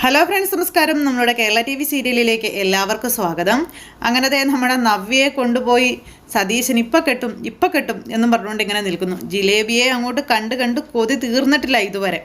Hello friends നമസ്കാരം. നമ്മളുടെ Kerala T V സീരിയലിലേക്ക് എല്ലാവർക്കും സ്വാഗതം. അങ്ങനത്തെ നമ്മുടെ നവ്യയെ കൊണ്ടുപോയി സതീശൻ ഇപ്പം കെട്ടും ഇപ്പം കെട്ടും എന്നും പറഞ്ഞുകൊണ്ട് ഇങ്ങനെ നിൽക്കുന്നു. ജിലേബിയെ അങ്ങോട്ട് കണ്ട് കണ്ട് കൊതി തീർന്നിട്ടില്ല ഇതുവരെ.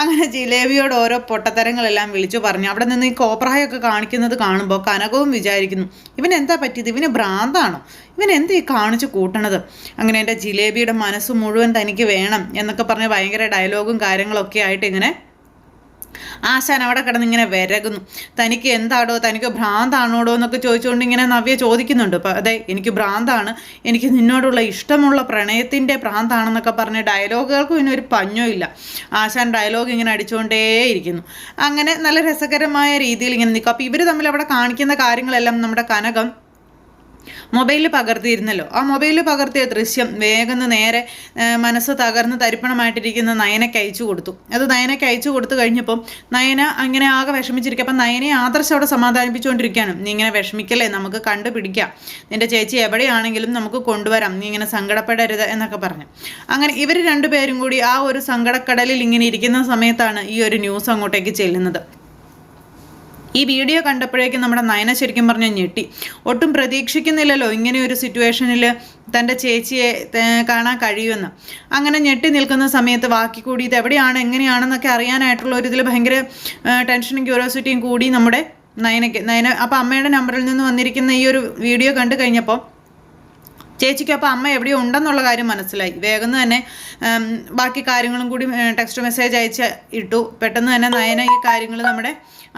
അങ്ങനെ ജിലേബിയോട് ഓരോ പൊട്ടത്തരങ്ങളെല്ലാം വിളിച്ചു പറഞ്ഞു അവിടെ നിന്ന് ഈ കോപ്രായൊക്കെ കാണിക്കുന്നത് കാണുമ്പോൾ കനകവും വിചാരിക്കുന്നു ഇവൻ എന്താ പറ്റിയത്? ഇവന് ഭ്രാന്താണോ? ഇവൻ എന്ത് ഈ കാണിച്ചു കൂട്ടണത്? അങ്ങനെ എന്റെ ജിലേബിയുടെ മനസ്സ് മുഴുവൻ തനിക്ക് വേണം എന്നൊക്കെ പറഞ്ഞ് ഭയങ്കര ഡയലോഗും കാര്യങ്ങളൊക്കെ ആയിട്ട് ഇങ്ങനെ ആശാൻ അവിടെ കിടന്ന് ഇങ്ങനെ വിരകുന്നു. തനിക്ക് എന്താടോ തനിക്ക് ഭ്രാന്താണോടോ എന്നൊക്കെ ചോദിച്ചുകൊണ്ട് ഇങ്ങനെ നവ്യ ചോദിക്കുന്നുണ്ട്. അപ്പം അതെ എനിക്ക് ഭ്രാന്താണ്. എനിക്ക് നിന്നോടുള്ള ഇഷ്ടമുള്ള പ്രണയത്തിന്റെ ഭ്രാന്താണെന്നൊക്കെ പറഞ്ഞ് ഡയലോഗുകൾക്കും ഇനി ഒരു പഞ്ഞോ ഇല്ല. ആശാൻ ഡയലോഗ് ഇങ്ങനെ അടിച്ചുകൊണ്ടേയിരിക്കുന്നു. അങ്ങനെ നല്ല രസകരമായ രീതിയിൽ ഇങ്ങനെ നിൽക്കും. അപ്പോൾ ഇവർ തമ്മിൽ അവിടെ കാണിക്കുന്ന കാര്യങ്ങളെല്ലാം നമ്മുടെ കനകം മൊബൈലിൽ പകർത്തിയിരുന്നല്ലോ. ആ മൊബൈലിൽ പകർത്തിയ ദൃശ്യം വേഗം നേരെ മനസ്സ് തകർന്ന് തരിപ്പണമായിട്ടിരിക്കുന്ന നയനയ്ക്ക് അയച്ചു കൊടുത്തു. അത് നയനയ്ക്ക് അയച്ചു കൊടുത്തു കഴിഞ്ഞപ്പം നയന അങ്ങനെ ആകെ വിഷമിച്ചിരിക്കുക അപ്പം നയനെ ആദർശം അവിടെ സമാധാനിപ്പിച്ചുകൊണ്ടിരിക്കുകയാണ്. നീ ഇങ്ങനെ വിഷമിക്കല്ലേ? നമുക്ക് കണ്ടുപിടിക്കാം. നിന്റെ ചേച്ചി എവിടെയാണെങ്കിലും നമുക്ക് കൊണ്ടുവരാം. നീ ഇങ്ങനെ സങ്കടപ്പെടരുത് എന്നൊക്കെ പറഞ്ഞു. അങ്ങനെ ഇവർ രണ്ടുപേരും കൂടി ആ ഒരു സങ്കടക്കടലിൽ ഇങ്ങനെ ഇരിക്കുന്ന സമയത്താണ് ഈ ഒരു ന്യൂസ് അങ്ങോട്ടേക്ക് ചെല്ലുന്നത്. ഈ വീഡിയോ കണ്ടപ്പോഴേക്കും നമ്മുടെ നയന ശരിക്കും പറഞ്ഞാൽ ഞെട്ടി. ഒട്ടും പ്രതീക്ഷിക്കുന്നില്ലല്ലോ ഇങ്ങനെ ഒരു സിറ്റുവേഷനിൽ തന്റെ ചേച്ചിയെ കാണാൻ കഴിയുമെന്ന്. അങ്ങനെ ഞെട്ടി നിൽക്കുന്ന സമയത്ത് ബാക്കി കൂടി ഇത് എവിടെയാണ് എങ്ങനെയാണെന്നൊക്കെ അറിയാനായിട്ടുള്ള ഒരു ഇതിൽ ഭയങ്കര ടെൻഷനും ക്യൂരിയോസിറ്റിയും കൂടി നമ്മുടെ നയനയ്ക്ക് നയന അപ്പോൾ അമ്മയുടെ നമ്പറിൽ നിന്ന് വന്നിരിക്കുന്ന ഈ ഒരു വീഡിയോ കണ്ടു കഴിഞ്ഞപ്പോൾ ചേച്ചിക്ക് അമ്മ എവിടെയോ ഉണ്ടെന്നുള്ള കാര്യം മനസ്സിലായി. വേഗം തന്നെ ബാക്കി കാര്യങ്ങളും കൂടി ടെക്സ്റ്റ് മെസ്സേജ് അയച്ച് ഇട്ടു. പെട്ടെന്ന് തന്നെ നയന ഈ കാര്യങ്ങൾ നമ്മുടെ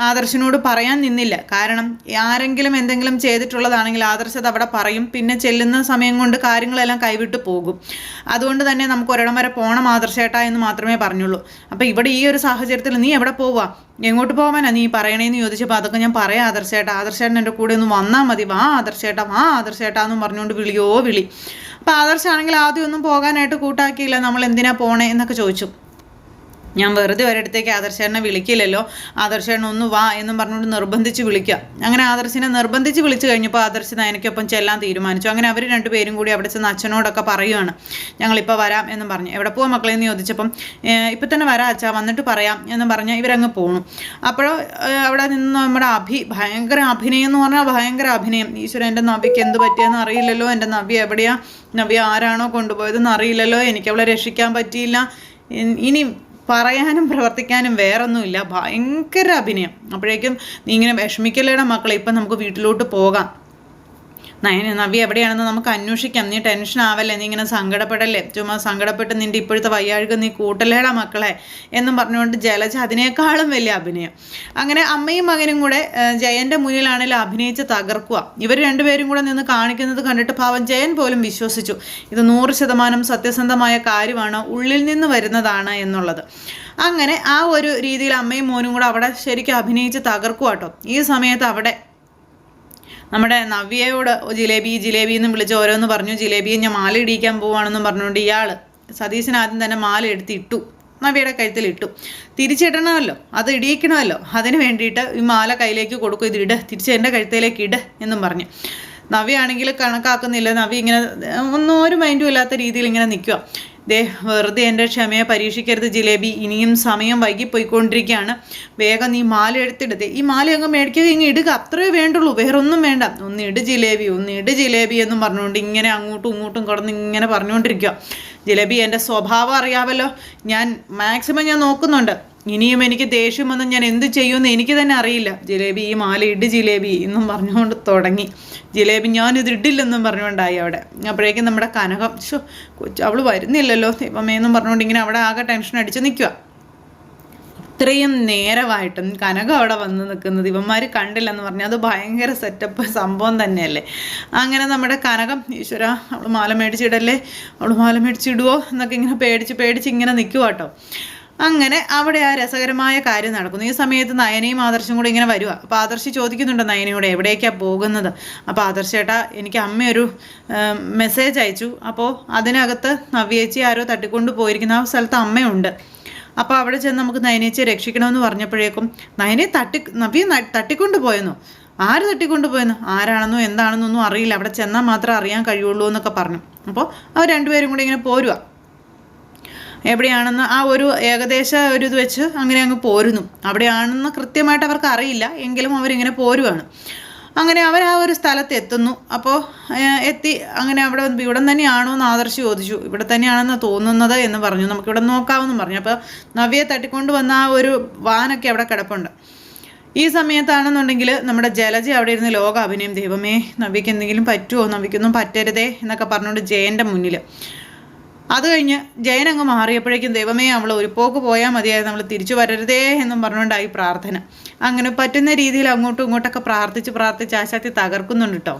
ആദർശനോട് പറയാൻ നിന്നില്ല. കാരണം ആരെങ്കിലും എന്തെങ്കിലും ചെയ്തിട്ടുള്ളതാണെങ്കിൽ ആദർശ് അത് അവിടെ പറയും. പിന്നെ ചെല്ലുന്ന സമയം കൊണ്ട് കാര്യങ്ങളെല്ലാം കൈവിട്ട് പോകും. അതുകൊണ്ട് തന്നെ നമുക്ക് ഒരിടം വരെ പോകണം ആദർശേട്ടാ എന്ന് മാത്രമേ പറഞ്ഞുള്ളൂ. അപ്പോൾ ഇവിടെ ഈ ഒരു സാഹചര്യത്തിൽ നീ എവിടെ പോവുക എങ്ങോട്ട് പോകാനാ നീ പറയണേന്ന് ചോദിച്ചപ്പോൾ അതൊക്കെ ഞാൻ പറയാം ആദർശേട്ടാ. ആദർശേട്ടൻ എന്റെ കൂടെ ഒന്ന് വന്നാൽ മതി. വാ ആദർശേട്ടാ വാ ആദർശേട്ടാ പറഞ്ഞുകൊണ്ട് വിളിയോ വിളി. അപ്പോൾ ആദർശാണെങ്കിൽ ആദ്യം ഒന്നും പോകാനായിട്ട് കൂട്ടാക്കിയില്ല. നമ്മൾ എന്തിനാ പോണേ എന്നൊക്കെ ചോദിച്ചു. ഞാൻ വെറുതെ ഒരിടത്തേക്ക് ആദർശനെ വിളിക്കില്ലല്ലോ. ആദർശേട്ടൻ ഒന്ന് വാ എന്നും പറഞ്ഞുകൊണ്ട് നിർബന്ധിച്ച് വിളിക്കുക. അങ്ങനെ ആദർശിനെ നിർബന്ധിച്ച് വിളിച്ചു കഴിഞ്ഞപ്പോൾ ആദർശ് നയനയ്ക്കൊപ്പം ചെല്ലാൻ തീരുമാനിച്ചു. അങ്ങനെ അവർ രണ്ടുപേരും കൂടി അവിടെ ചെന്ന് അച്ഛനോടൊക്കെ പറയുകയാണ് ഞങ്ങളിപ്പോൾ വരാം എന്നും പറഞ്ഞു. എവിടെ പോകാം മക്കളെ എന്ന് ചോദിച്ചപ്പം "ഏഹ്, ഇപ്പം തന്നെ വരാം അച്ഛാ വന്നിട്ട് പറയാം എന്ന് പറഞ്ഞ് ഇവരങ്ങ് പോണു. അപ്പോഴോ അവിടെ നിന്ന് നമ്മുടെ അഭി ഭയങ്കര അഭിനയം എന്ന് പറഞ്ഞാൽ ഭയങ്കര അഭിനയം. ഈശ്വരൻ എന്റെ നബിക്ക് എന്ത് പറ്റിയെന്ന് അറിയില്ലല്ലോ. എന്റെ നവി എവിടെയാണ് നവി ആരാണോ കൊണ്ടുപോയതെന്ന് അറിയില്ലല്ലോ. എനിക്ക് അവളെ രക്ഷിക്കാൻ പറ്റിയില്ല. ഇനി പറയാനും പ്രവർത്തിക്കാനും വേറൊന്നുമില്ല. ഭയങ്കര അഭിനയം. അപ്പോഴേക്കും നീ ഇങ്ങനെ വിഷമിക്കല്ലേടാ മക്കളെ ഇപ്പം നമുക്ക് വീട്ടിലോട്ട് പോകാം. നയന നവ്യ എവിടെയാണെന്ന് നമുക്ക് അന്വേഷിക്കാം. നീ ടെൻഷൻ ആവല്ലേ നീ ഇങ്ങനെ സങ്കടപ്പെടല്ലേ? ചുമ്മാ സങ്കടപ്പെട്ട് നിന്റെ ഇപ്പോഴത്തെ വയ്യാഴ്ക നീ കൂട്ടലേടാ മക്കളെ എന്നും പറഞ്ഞുകൊണ്ട് ജലജ അതിനേക്കാളും വലിയ അഭിനയം. അങ്ങനെ അമ്മയും മകനും കൂടെ ജയന്റെ മുന്നിലാണെങ്കിലും അഭിനയിച്ച് തകർക്കുക ഇവർ രണ്ടുപേരും കൂടെ നിന്ന് കാണിക്കുന്നത് കണ്ടിട്ട് പാവം ജയൻ പോലും വിശ്വസിച്ചു. ഇത് നൂറ് ശതമാനം സത്യസന്ധമായ കാര്യമാണ് ഉള്ളിൽ നിന്ന് വരുന്നതാണ് എന്നുള്ളത്. അങ്ങനെ ആ ഒരു രീതിയിൽ അമ്മയും മോനും കൂടെ അവിടെ ശരിക്കും അഭിനയിച്ച് തകർക്കുക കേട്ടോ ഈ സമയത്ത് അവിടെ നമ്മുടെ നവ്യയോട് ജിലേബി ജിലേബി എന്ന് വിളിച്ച് ഓരോന്ന് പറഞ്ഞു. ജിലേബിയെ ഞാൻ മാല ഇടിയിക്കാൻ പോവാണെന്നും പറഞ്ഞുകൊണ്ട് ഇയാൾ സതീശൻ ആദ്യം തന്നെ മാല എടുത്ത് ഇട്ടു. നവ്യയുടെ കഴുത്തിൽ ഇട്ടു. തിരിച്ചിടണമല്ലോ. അത് ഇടിയിക്കണമല്ലോ. അതിന് വേണ്ടിയിട്ട് ഈ മാല കയ്യിലേക്ക് കൊടുക്കും. ഇത് ഇട്. തിരിച്ച് എന്റെ കഴുത്തിലേക്ക് ഇട് എന്നും പറഞ്ഞു. നവ്യ ആണെങ്കിൽ കണക്കാക്കുന്നില്ല. നവ്യ ഇങ്ങനെ ഒന്നും ഒരു മൈൻഡും ഇല്ലാത്ത രീതിയിൽ ഇങ്ങനെ നിൽക്കുക ദേ വെറുതെ എന്റെ ക്ഷമയെ പരീക്ഷിക്കരുത് ജിലേബി. ഇനിയും സമയം വൈകിപ്പോയിക്കൊണ്ടിരിക്കുകയാണ്. വേഗം നീ മാല എടുത്തിടത്തെ ഈ മാല അങ്ങ് മേടിക്കുക ഇങ്ങ് ഇടുക. അത്രേ വേണ്ടുള്ളൂ. വേറൊന്നും വേണ്ട. ഒന്ന് ഇട് ജിലേബി ഒന്ന് ഇട് ജിലേബി എന്നും പറഞ്ഞുകൊണ്ട് ഇങ്ങനെ അങ്ങോട്ടും ഇങ്ങോട്ടും കിടന്ന് ഇങ്ങനെ പറഞ്ഞുകൊണ്ടിരിക്കുക. ജിലേബി എന്റെ സ്വഭാവം അറിയാമല്ലോ. ഞാൻ മാക്സിമം ഞാൻ നോക്കുന്നുണ്ട്. ഇനിയും എനിക്ക് ദേഷ്യം വന്ന് ഞാൻ എന്ത് ചെയ്യുമെന്ന് എനിക്ക് തന്നെ അറിയില്ല. ജിലേബി ഈ മാല ഇട് ജിലേബി എന്നും പറഞ്ഞുകൊണ്ട് തുടങ്ങി. ജിലേബി ഞാനിത് ഇടില്ലെന്നും പറഞ്ഞുകൊണ്ടായി അവിടെ. അപ്പോഴേക്കും നമ്മുടെ കനകം ഷോ കൊച്ചു അവൾ വരുന്നില്ലല്ലോ. ദൈവമേ എന്നും പറഞ്ഞുകൊണ്ട് ഇങ്ങനെ അവിടെ ആകെ ടെൻഷൻ അടിച്ച് നിൽക്കുക ഇത്രയും നേരമായിട്ടും കനകം അവിടെ വന്ന് നിൽക്കുന്നത് ഇവന്മാർ കണ്ടില്ലെന്ന് പറഞ്ഞാൽ അത് ഭയങ്കര സെറ്റപ്പ് സംഭവം തന്നെയല്ലേ? അങ്ങനെ നമ്മുടെ കനകം ഈശ്വര അവൾ മാല മേടിച്ചിടല്ലേ? അവൾ മാല മേടിച്ചിടുവോ? എന്നൊക്കെ ഇങ്ങനെ പേടിച്ച് പേടിച്ച് ഇങ്ങനെ നിൽക്കുക കേട്ടോ. അങ്ങനെ അവിടെ ആ രസകരമായ കാര്യം നടക്കുന്നു. ഈ സമയത്ത് നയനയും ആദർശും കൂടെ ഇങ്ങനെ വരിക അപ്പോൾ ആദർശ് ചോദിക്കുന്നുണ്ട് നയനയോട് എവിടേക്കാണ് പോകുന്നത്? അപ്പോൾ ആദർശേട്ടാ എനിക്ക് അമ്മ ഒരു മെസ്സേജ് അയച്ചു. അപ്പോൾ അതിനകത്ത് നവ്യേച്ചി ആരോ തട്ടിക്കൊണ്ട് പോയിരിക്കുന്ന ആ സ്ഥലത്ത് അമ്മയുണ്ട്. അപ്പോൾ അവിടെ ചെന്ന് നമുക്ക് നയനേച്ചിയെ രക്ഷിക്കണമെന്ന് പറഞ്ഞപ്പോഴേക്കും നയനെ തട്ടി നവ്യ തട്ടിക്കൊണ്ട് പോയെന്നു? ആര് തട്ടിക്കൊണ്ട് പോയെന്ന്? ആരാണെന്നോ എന്താണെന്നൊന്നും അറിയില്ല. അവിടെ ചെന്നാൽ മാത്രമേ അറിയാൻ കഴിയുള്ളൂ എന്നൊക്കെ പറഞ്ഞു. അപ്പോൾ അവർ രണ്ടുപേരും കൂടി ഇങ്ങനെ പോരുക എവിടെയാണെന്ന് ആ ഒരു ഏകദേശ ഒരു ഇത് വെച്ച് അങ്ങനെ അങ്ങ് പോരുന്നു. അവിടെയാണെന്ന് കൃത്യമായിട്ട് അവർക്ക് അറിയില്ല. എങ്കിലും അവരിങ്ങനെ പോരുവാണ്. അങ്ങനെ അവർ ആ ഒരു സ്ഥലത്ത് എത്തുന്നു. അപ്പോൾ എത്തി. അങ്ങനെ അവിടെ ഇവിടെ തന്നെയാണോ എന്ന് ആദർശി ചോദിച്ചു. ഇവിടെ തന്നെയാണെന്ന് തോന്നുന്നത് എന്ന് പറഞ്ഞു. നമുക്കിവിടെ നോക്കാമെന്ന് പറഞ്ഞു. അപ്പോൾ നവ്യെ തട്ടിക്കൊണ്ട് വന്ന ആ ഒരു വാനൊക്കെ അവിടെ കിടപ്പുണ്ട്. ഈ സമയത്താണെന്നുണ്ടെങ്കിൽ നമ്മുടെ ജലജ അവിടെ ഇരുന്ന് ലോക അഭിനയം ദൈവമേ നവ്യക്ക് എന്തെങ്കിലും പറ്റുമോ നവ്യക്കൊന്നും പറ്റരുതേ എന്നൊക്കെ പറഞ്ഞുകൊണ്ട് ജയന്റെ മുന്നിൽ അത് കഴിഞ്ഞ് ജയൻ അങ്ങ് മാറിയപ്പോഴേക്കും ദൈവമേ അവൾ ഒരു പോക്ക് പോയാൽ മതിയായിരുന്നു നമ്മൾ തിരിച്ചു വരരുതേ എന്നും പറഞ്ഞുകൊണ്ടായി പ്രാർത്ഥന. അങ്ങനെ പറ്റുന്ന രീതിയിൽ അങ്ങോട്ടും ഇങ്ങോട്ടൊക്കെ പ്രാർത്ഥിച്ച് പ്രാർത്ഥിച്ച് ആശാത്തി തകർക്കുന്നുണ്ട് കേട്ടോ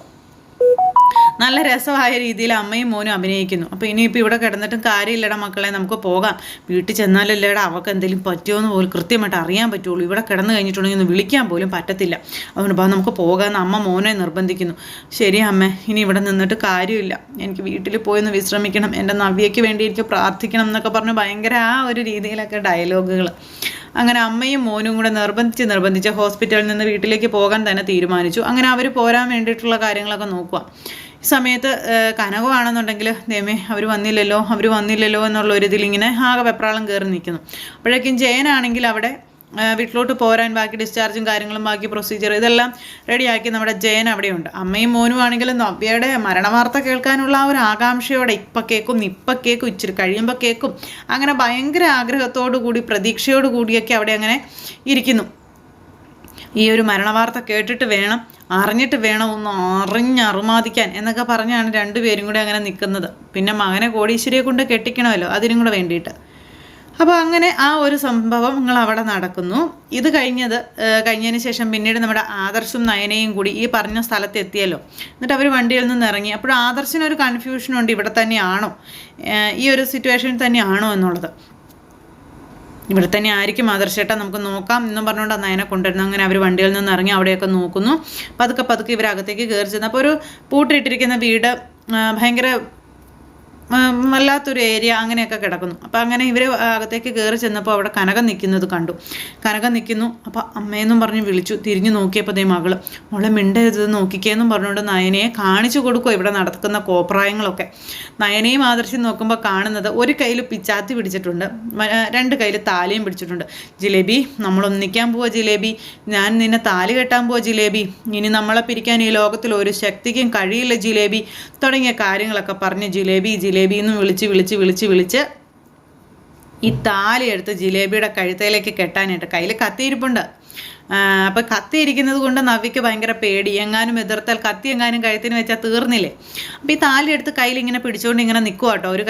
നല്ല രസമായ രീതിയിൽ അമ്മയും മോനും അഭിനയിക്കുന്നു. അപ്പോൾ ഇനിയിപ്പോൾ ഇവിടെ കിടന്നിട്ടും കാര്യമില്ലടാ മക്കളെ നമുക്ക് പോകാം. വീട്ടിൽ ചെന്നാലല്ലേടാ അവൾക്ക് എന്തെങ്കിലും പറ്റുമോയെന്ന് പോലും കൃത്യമായിട്ട് അറിയാൻ പറ്റുള്ളൂ. ഇവിടെ കിടന്നു കഴിഞ്ഞിട്ടുണ്ടെങ്കിൽ ഒന്ന് വിളിക്കാൻ പോലും പറ്റത്തില്ല. അതുകൊണ്ട് അപ്പോൾ നമുക്ക് പോകാമെന്ന് അമ്മ മോനെ നിർബന്ധിക്കുന്നു. ശരി അമ്മ ഇനി ഇവിടെ നിന്നിട്ട് കാര്യമില്ല. എനിക്ക് വീട്ടിൽ പോയി ഒന്ന് വിശ്രമിക്കണം. എന്റെ നവ്യയ്ക്ക് വേണ്ടി എനിക്ക് പ്രാർത്ഥിക്കണം എന്നൊക്കെ പറഞ്ഞ് ഭയങ്കര ആ ഒരു രീതിയിലൊക്കെ ഡയലോഗുകൾ അങ്ങനെ അമ്മയും മോനും കൂടെ നിർബന്ധിച്ച് നിർബന്ധിച്ച് ഹോസ്പിറ്റലിൽ നിന്ന് വീട്ടിലേക്ക് പോകാൻ തന്നെ തീരുമാനിച്ചു. അങ്ങനെ അവർ പോരാൻ വേണ്ടിയിട്ടുള്ള കാര്യങ്ങളൊക്കെ നോക്കുക സമയത്ത് കനകമാണെന്നുണ്ടെങ്കിൽ ദേമേ അവർ വന്നില്ലല്ലോ അവർ വന്നില്ലല്ലോ എന്നുള്ള ഒരു ഇതിലിങ്ങനെ ആകെ വെപ്രാളം കയറി നിൽക്കുന്നു. അപ്പോഴേക്കും ജയനാണെങ്കിൽ അവിടെ വീട്ടിലോട്ട് പോരാൻ ബാക്കി ഡിസ്ചാർജും കാര്യങ്ങളും ബാക്കി പ്രൊസീജിയർ ഇതെല്ലാം റെഡിയാക്കി നമ്മുടെ ജയൻ അവിടെയുണ്ട്. അമ്മയും മോനും ആണെങ്കിലും നവ്യയുടെ മരണവാർത്ത കേൾക്കാനുള്ള ആ ഒരു ആകാംക്ഷയോടെ ഇപ്പം കേൾക്കും ഇപ്പം കേൾക്കും ഇച്ചിരി കഴിയുമ്പോൾ കേൾക്കും അങ്ങനെ ഭയങ്കര ആഗ്രഹത്തോടു കൂടി പ്രതീക്ഷയോടു കൂടിയൊക്കെ അവിടെ അങ്ങനെ ഇരിക്കുന്നു. ഈ ഒരു മരണവാർത്ത കേട്ടിട്ട് വേണം അറിഞ്ഞിട്ട് വേണം ഒന്ന് അറിഞ്ഞറുമാദിക്കാൻ എന്നൊക്കെ പറഞ്ഞാണ് രണ്ടുപേരും കൂടെ അങ്ങനെ നിൽക്കുന്നത്. പിന്നെ മകനെ കോടീശ്വരിയെ കൊണ്ട് കെട്ടിക്കണമല്ലോ അതിനും കൂടെ വേണ്ടിയിട്ട്. അപ്പോൾ അങ്ങനെ ആ ഒരു സംഭവം നിങ്ങൾ അവിടെ നടക്കുന്നു. ഇത് കഴിഞ്ഞത് കഴിഞ്ഞതിന് ശേഷം പിന്നീട് നമ്മുടെ ആദർശും നയനയും കൂടി ഈ പറഞ്ഞ സ്ഥലത്ത് എത്തിയല്ലോ എന്നിട്ട് അവർ വണ്ടിയിൽ നിന്ന് ഇറങ്ങി. അപ്പോൾ ആദർശിനൊരു കൺഫ്യൂഷനുണ്ട് ഇവിടെ തന്നെയാണോ? ഈ ഒരു സിറ്റുവേഷനിൽ തന്നെയാണോ എന്നുള്ളത്. ഇവിടെ തന്നെ ആയിരിക്കും ആദർശേട്ടാ നമുക്ക് നോക്കാം. എന്നും പറഞ്ഞുകൊണ്ട് നയനെ കൊണ്ടുവരുന്നു അങ്ങനെ അവർ വണ്ടിയിൽ നിന്ന് ഇറങ്ങി അവിടെയൊക്കെ നോക്കുന്നു. പതുക്കെ പതുക്കെ ഇവരകത്തേക്ക് കയറി ചെന്ന്. അപ്പോൾ ഒരു പൂട്ടിയിട്ടിരിക്കുന്ന വീട് ഭയങ്കര വല്ലാത്തൊരു ഏരിയ അങ്ങനെയൊക്കെ കിടക്കുന്നു. അപ്പോൾ അങ്ങനെ ഇവർ അകത്തേക്ക് കയറി ചെന്നപ്പോൾ അവിടെ കനകം നിൽക്കുന്നത് കണ്ടു. കനകം നിൽക്കുന്നു അപ്പോൾ അമ്മയെന്നും പറഞ്ഞ് വിളിച്ചു. തിരിഞ്ഞു നോക്കിയപ്പോൾ അതേ മകൾ മോളെ മിണ്ടരുത് നോക്കിക്കേന്നും പറഞ്ഞുകൊണ്ട് നയനയെ കാണിച്ചു കൊടുക്കുക ഇവിടെ നടക്കുന്ന കോപ്രായങ്ങളൊക്കെ. നയനയും ആദർശം നോക്കുമ്പോൾ കാണുന്നത് ഒരു കയ്യിൽ പിച്ചാത്തി പിടിച്ചിട്ടുണ്ട്. രണ്ട് കയ്യിൽ താലിയും പിടിച്ചിട്ടുണ്ട്. ജിലേബി നമ്മൾ ഒന്നിക്കാൻ പോവാ ജിലേബി. ഞാൻ നിന്നെ താലി കെട്ടാൻ പോവാ ജിലേബി. ഇനി നമ്മളെ പിരിക്കാൻ ഈ ലോകത്തിൽ ഒരു ശക്തിക്കും കഴിയില്ല ജിലേബി. തുടങ്ങിയ കാര്യങ്ങളൊക്കെ പറഞ്ഞ് ജിലേബി ജിലേബി ജിലേബി എന്ന് വിളിച്ച് വിളിച്ച് വിളിച്ച് വിളിച്ച് ഈ താലി എടുത്ത് ജിലേബിയുടെ കഴുത്തേലേക്ക് കെട്ടാനായിട്ട് കയ്യിൽ കത്തിയിരിപ്പുണ്ട്. അപ്പം കത്തി ഇരിക്കുന്നത് കൊണ്ട് നവിക്ക് ഭയങ്കര പേടി. എങ്ങാനും എതിർത്താൽ കത്തി എങ്ങാനും കഴുത്തിന് വെച്ചാൽ തീർന്നില്ലേ? അപ്പം ഈ താലി എടുത്ത് കയ്യിൽ ഇങ്ങനെ പിടിച്ചുകൊണ്ട് ഇങ്ങനെ നിൽക്കുക കേട്ടോ ഒരു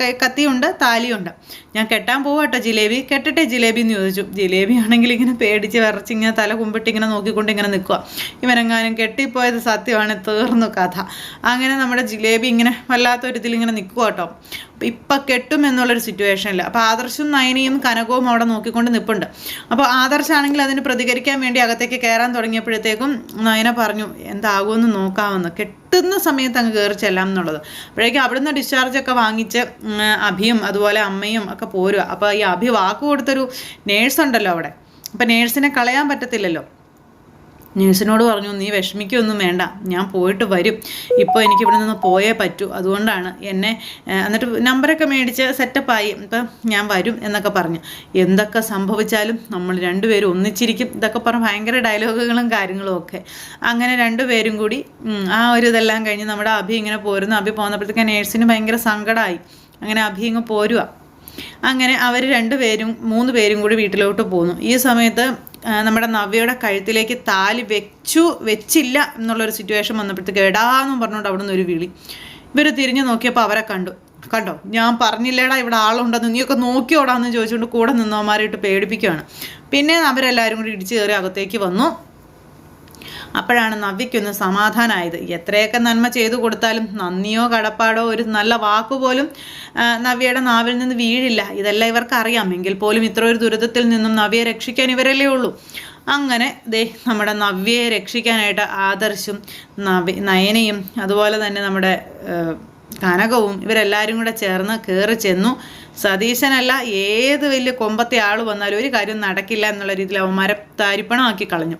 കൈ കത്തിയുണ്ട് താലിയുണ്ട്. ഞാൻ കെട്ടാൻ പോവാട്ടോ ജിലേബി. കെട്ടട്ടെ ജിലേബി എന്ന് ചോദിച്ചു. ജിലേബി ആണെങ്കിൽ ഇങ്ങനെ പേടിച്ച് വിറച്ച് ഇങ്ങനെ തല കുമ്പിട്ട് ഇങ്ങനെ നോക്കിക്കൊണ്ട് ഇങ്ങനെ നിൽക്കുക ഇവനെങ്ങാനും കെട്ടിപ്പോയത് സത്യമാണ് തീർന്നു കഥ. അങ്ങനെ നമ്മുടെ ജിലേബി ഇങ്ങനെ വല്ലാത്തൊരിതിൽ ഇങ്ങനെ നിൽക്കുക കേട്ടോ ഇപ്പം കെട്ടും എന്നുള്ളൊരു സിറ്റുവേഷനിൽ അപ്പോൾ ആദർശും നയനയും കനകവും അവിടെ നോക്കിക്കൊണ്ട് നിൽപ്പുണ്ട് അപ്പോൾ ആദർശാണെങ്കിൽ അതിന് പ്രതികരിക്കാൻ വേണ്ടി അകത്തേക്ക് കയറാൻ തുടങ്ങിയപ്പോഴത്തേക്കും നയന പറഞ്ഞു എന്താകുമെന്ന് നോക്കാമെന്ന്. കെട്ടുന്ന സമയത്ത് അങ്ങ് കയറി ചെല്ലാം എന്നുള്ളത്. അപ്പോഴേക്കും അവിടുന്ന് ഡിസ്ചാർജൊക്കെ വാങ്ങിച്ച് അഭിയും അതുപോലെ അമ്മയും ഒക്കെ പോരുക അപ്പോൾ ഈ അഭി വാക്ക് കൊടുത്തൊരു നേഴ്സ് ഉണ്ടല്ലോ അവിടെ. അപ്പോൾ നേഴ്സിനെ കളയാൻ പറ്റത്തില്ലല്ലോ. നേഴ്സിനോട് പറഞ്ഞു നീ വിഷമിക്കൊന്നും വേണ്ട ഞാൻ പോയിട്ട് വരും. ഇപ്പോൾ എനിക്ക് ഇവിടെ നിന്ന് പോയേ പറ്റൂ. അതുകൊണ്ടാണ് എന്നെ എന്നിട്ട് നമ്പറൊക്കെ മേടിച്ച് സെറ്റപ്പായി ഇപ്പം ഞാൻ വരും എന്നൊക്കെ പറഞ്ഞു. എന്തൊക്കെ സംഭവിച്ചാലും നമ്മൾ രണ്ടുപേരും ഒന്നിച്ചിരിക്കും. ഇതൊക്കെ പറഞ്ഞ് ഭയങ്കര ഡയലോഗുകളും കാര്യങ്ങളും ഒക്കെ. അങ്ങനെ രണ്ടുപേരും കൂടി ആ ഒരു ഇതെല്ലാം കഴിഞ്ഞ് നമ്മുടെ അഭി ഇങ്ങനെ പോരുന്നു. അഭി പോകുന്നപ്പോഴത്തേക്ക് നേഴ്സിന് ഭയങ്കര സങ്കടമായി അങ്ങനെ അഭി ഇങ്ങ് പോരുക അങ്ങനെ അവർ രണ്ടുപേരും മൂന്ന് പേരും കൂടി വീട്ടിലോട്ട് പോന്നു. ഈ സമയത്ത് നമ്മുടെ നവ്യയുടെ കഴുത്തിലേക്ക് താലി വെച്ചു വെച്ചില്ല എന്നുള്ളൊരു സിറ്റുവേഷൻ വന്നപ്പോഴത്തേക്ക് എടാന്നും പറഞ്ഞുകൊണ്ട് അവിടെ നിന്ന് ഒരു വിളി. ഇവർ തിരിഞ്ഞു നോക്കിയപ്പോൾ അവരെ കണ്ടു. കണ്ടോ? ഞാൻ പറഞ്ഞില്ലേടാ ഇവിടെ ആളുണ്ടെന്ന്. നീയൊക്കെ നോക്കിയോടാന്ന് ചോദിച്ചുകൊണ്ട് കൂടെ നിന്നവന്മാരായിട്ട് പേടിപ്പിക്കുകയാണ് പിന്നെ അവരെല്ലാവരും കൂടി ഇടിച്ചു കയറി അകത്തേക്ക് വന്നു. അപ്പോഴാണ് നവ്യയ്ക്കൊന്ന് സമാധാനമായത് എത്രയൊക്കെ നന്മ ചെയ്തു കൊടുത്താലും നന്ദിയോ കടപ്പാടോ ഒരു നല്ല വാക്കുപോലും നവ്യയുടെ നാവിൽ നിന്ന് വീഴില്ല. ഇതെല്ലാം ഇവർക്ക് അറിയാം എങ്കിൽ പോലും ഇത്ര ഒരു ദുരിതത്തിൽ നിന്നും നവ്യയെ രക്ഷിക്കാൻ ഇവരല്ലേ ഉള്ളൂ. അങ്ങനെ ദേ നമ്മുടെ നവ്യയെ രക്ഷിക്കാനായിട്ട് ആദർശും നവി നയനയും അതുപോലെ തന്നെ നമ്മുടെ കനകവും ഇവരെല്ലാവരും കൂടെ ചേർന്ന് കയറി ചെന്നു. സതീശനല്ല ഏത് വലിയ കൊമ്പത്തെ ആൾ വന്നാലും ഒരു കാര്യം നടക്കില്ല എന്നുള്ള രീതിയിൽ അവന്മാരെ താരിപ്പണമാക്കി കളഞ്ഞു.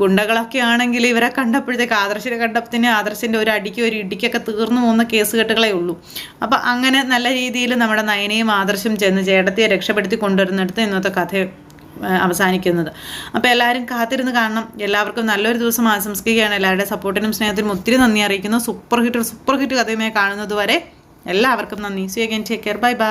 ഗുണ്ടകളൊക്കെ ആണെങ്കിൽ ഇവരെ കണ്ടപ്പോഴത്തേക്ക് ആദർശിനെ കണ്ടപ്പത്തിന് ആദർശിന്റെ ഒരു അടിക്ക് ഒരു ഇടിക്കൊക്കെ തീർന്നു പോകുന്ന കേസ് കെട്ടുകളേ ഉള്ളൂ. അപ്പം അങ്ങനെ നല്ല രീതിയിൽ നമ്മുടെ നയനയും ആദർശം ചെന്ന് ചേട്ടത്തിയെ രക്ഷപ്പെടുത്തി കൊണ്ടുവരുന്നിടത്ത് ഇന്നത്തെ കഥ അവസാനിക്കുന്നത്. അപ്പോൾ എല്ലാവരും കാത്തിരുന്ന് കാണണം. എല്ലാവർക്കും നല്ലൊരു ദിവസം ആശംസിക്കുകയാണ്. എല്ലാവരുടെ സപ്പോർട്ടിനും സ്നേഹത്തിനും ഒത്തിരി നന്ദി അറിയിക്കുന്നു. സൂപ്പർ ഹിറ്റ് സൂപ്പർ ഹിറ്റ് കഥയുമായി കാണുന്നത് വരെ എല്ലാവർക്കും നന്ദി. See again take care bye bye